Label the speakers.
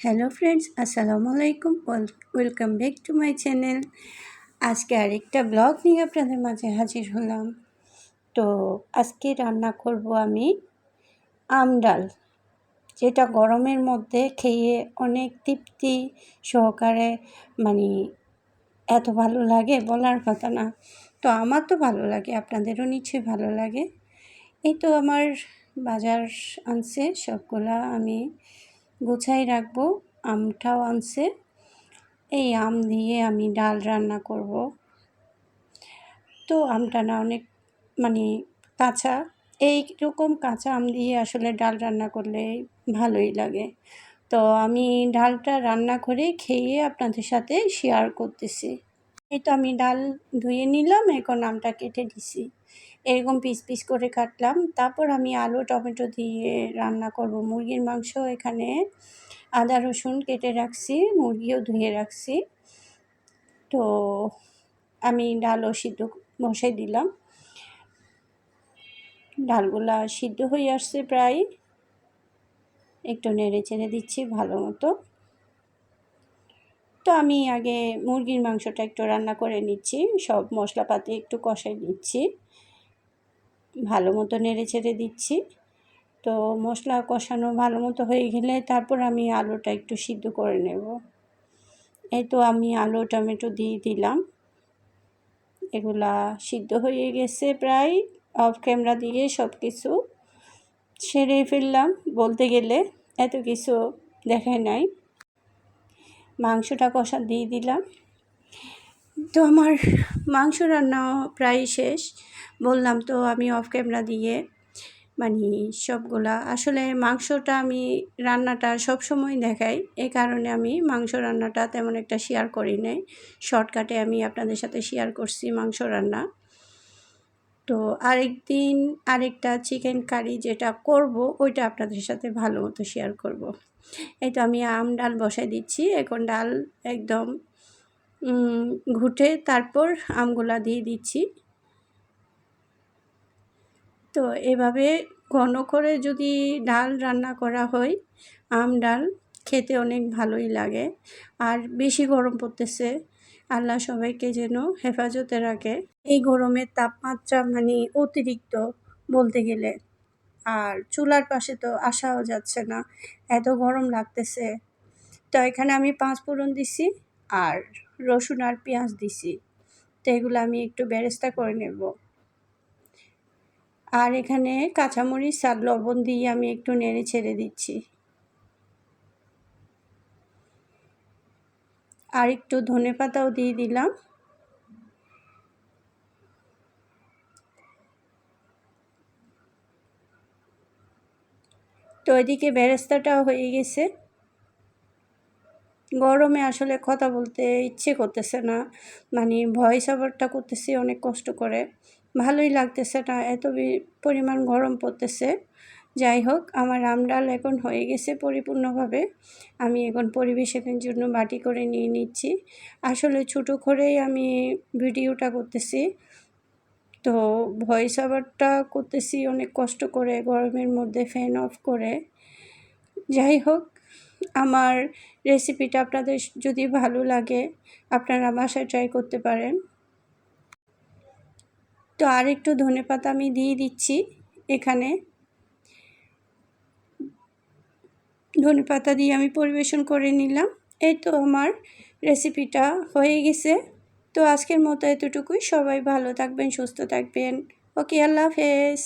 Speaker 1: Hello friends, আসসালামু আলাইকুম। Welcome back to my channel. আজকে আরেকটা ব্লগ নিয়ে আপনাদের মাঝে হাজির হলাম। তো আজকে রান্না করব আমি আম ডাল, যেটা গরমের মধ্যে খেয়ে অনেক তৃপ্তি সহকারে মানে এত ভালো লাগে বলার কথা না। তো আমার তো ভালো লাগে, আপনাদেরও নিশ্চয়ই ভালো লাগে। এই তো আমার বাজার আনছে, সবগুলা আমি গুছাই রাখব, আমটাও আনছে। এই আম দিয়ে আমি ডাল রান্না করব। তো আমটা না অনেক মানে কাঁচা এই রকম কাঁচা আম দিয়ে আসলে ডাল রান্না করলে ভালোই লাগে। তো আমি ডালটা রান্না করে খেয়ে আপনাদের সাথে শেয়ার করতেছি। এই তো আমি ডাল ধুয়ে নিলাম, এখন আমটা কেটে দিছি। এরকম পিস পিস করে কাটলাম। তারপর আমি আলু, টমেটো দিয়ে রান্না করব। মুরগির মাংস এখানে আদা, রসুন কেটে রাখছি, মুরগিও ধুয়ে রাখছি। তো আমি ডালও সিদ্ধ বসাই দিলাম। ডালগুলা সিদ্ধ হয়ে আসছে প্রায়। একটু নেড়ে চেড়ে দিচ্ছি ভালো মতো। তো আমি আগে মুরগির মাংসটা একটু রান্না করে নিচ্ছি। সব মশলাপাতি একটু কষাই নিচ্ছি। ভালো মতো নেড়ে ছেড়ে দিচ্ছি। তো মশলা কষানো ভালো মতো হয়ে গেলে তারপর আমি আলুটা একটু সিদ্ধ করে নেব। এই তো আমি আলু, টমেটো দিয়ে দিলাম। এগুলা সিদ্ধ হয়ে গেছে প্রায়। অফ ক্যামেরা দিয়ে সব কিছু সেরে ফেললাম। বলতে গেলে এত কিছু দেখায় নাই। মাংসটা কষা দিয়ে দিলাম। তো আমার মাংস রান্না প্রায় শেষ। বললাম, তো আমি অফ ক্যামেরা দিয়ে মানে সবগুলা আসলে মাংসটা আমি রান্নাটা সব সময় দেখাই। এই কারণে আমি মাংস রান্নাটা তেমন একটা শেয়ার করি নাই। শর্টকাটে আমি আপনাদের সাথে শেয়ার করছি মাংস রান্না। তো আরেক দিন আরেকটা চিকেন কারি যেটা করব, ওইটা আপনাদের সাথে ভালো মতো শেয়ার করব। এই তো আমি আম ডাল বসাই দিচ্ছি। এখন ডাল একদম ঘুটে তারপর আমগুলা দিয়ে দিচ্ছি। তো এভাবে ঘন করে যদি ডাল রান্না করা হয়, আম ডাল, খেতে অনেক ভালোই লাগে। আর বেশি গরম পড়তেছে, আল্লাহ সবাইকে যেন হেফাজতে রাখে। এই গরমের তাপমাত্রা মানে অতিরিক্ত বলতে গেলে। আর চুলার পাশে তো আসাও যাচ্ছে না, এত গরম লাগতেছে। তো এখানে আমি পাঁচ ফোড়ন দিছি, আর রসুন আর পেঁয়াজ দিছি। তো এগুলো আমি একটু বেরেস্তা করে নেব। আর এখানে কাঁচামরিচ আর লবণ দিয়ে আমি একটু নেড়ে ছেড়ে দিচ্ছি। আর একটু ধনে পাতাও দিয়ে দিলাম। তো এদিকে বেরেস্তাটাও হয়ে গেছে। গরমে আসলে কথা বলতে ইচ্ছে করতেছে না। মানে ভয়েস ওভারটা করতেছি, অনেক কষ্ট করে। ভালোই লাগতেছে না, এত পরিমাণ গরম পড়তেছে। যাই হোক, আমার আমডাল এখন হয়ে গেছে পরিপূর্ণভাবে। আমি এখন পরিবেশনের জন্য বাটি করে নিয়ে নিচ্ছি। আসলে ছোটো করেই আমি ভিডিওটা করতেছি। তো ভয়েস ওভারটা করতেছি, অনেক কষ্ট করে গরমের মধ্যে ফ্যান অফ করে। যাই হোক আমার রেসিপিটা আপনাদের যদি ভালো লাগে, আপনারা বাসায় ট্রাই করতে পারেন। তো আর একটু ধনে পাতা আমি দিয়ে দিচ্ছি এখানে। ধনে পাতা দিয়ে আমি পরিবেশন করে নিলাম। এই তো আমার রেসিপিটা হয়ে গেছে। তো আজকের মতো এতটুকুই। সবাই ভালো থাকবেন, সুস্থ থাকবেন। ওকে, আল্লাহ হাফেজ।